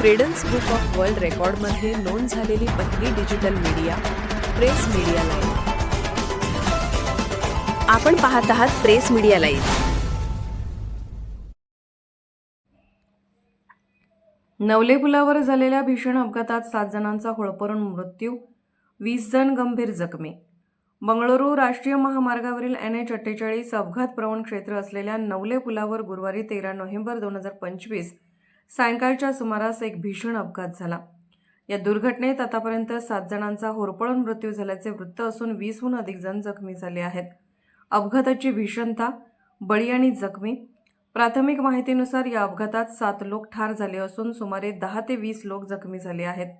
Credence book of world रेकॉर्डमध्ये नोंद झालेली पहिली digital media press media live आपण पाहत आहात प्रेस मीडिया लाईव्ह नवले पुलावर झालेल्या भीषण अपघातात सात जणांचा होळपरून मृत्यू वीस जण गंभीर जखमी. बंगळुरू राष्ट्रीय महामार्गावरील एन एच अठ्ठेचाळीस अपघात प्रवण क्षेत्र असलेल्या नवले पुलावर गुरुवारी तेरा नोव्हेंबर दोन हजार पंचवीस सायंकाळच्या सुमारास एक भीषण अपघात झाला. या दुर्घटनेत आतापर्यंत सात जणांचा होरपळून मृत्यू झाल्याचे वृत्त असून वीसहून अधिक जण जखमी झाले आहेत. अपघाताची भीषणता बळी आणि जखमी प्राथमिक माहितीनुसार या अपघातात सात लोक ठार झाले असून सुमारे दहा ते वीस लोक जखमी झाले आहेत.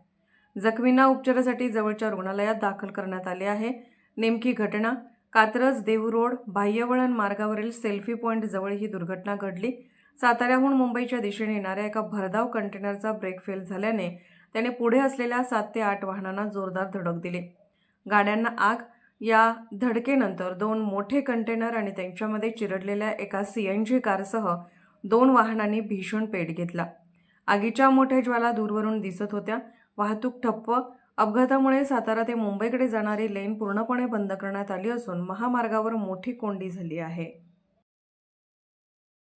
जखमींना उपचारासाठी जवळच्या रुग्णालयात दाखल करण्यात आले आहे. नेमकी घटना कात्रज देहू रोड बाह्यवळण मार्गावरील सेल्फी पॉईंट जवळ ही दुर्घटना घडली. साताऱ्याहून मुंबईच्या दिशेने येणाऱ्या एका भरधाव कंटेनरचा ब्रेक फेल झाल्याने त्याने पुढे असलेल्या सात ते आठ वाहनांना जोरदार धडक दिली. गाड्यांना आग या धडकेनंतर दोन मोठे कंटेनर आणि त्यांच्यामध्ये चिरडलेल्या एका सी एन जी कारसह दोन वाहनांनी भीषण पेट घेतला. आगीच्या मोठ्या ज्वाला दूरवरून दिसत होत्या. वाहतूक ठप्प अपघातामुळे सातारा ते मुंबईकडे जाणारी लेन पूर्णपणे बंद करण्यात आली असून महामार्गावर मोठी कोंडी झाली आहे.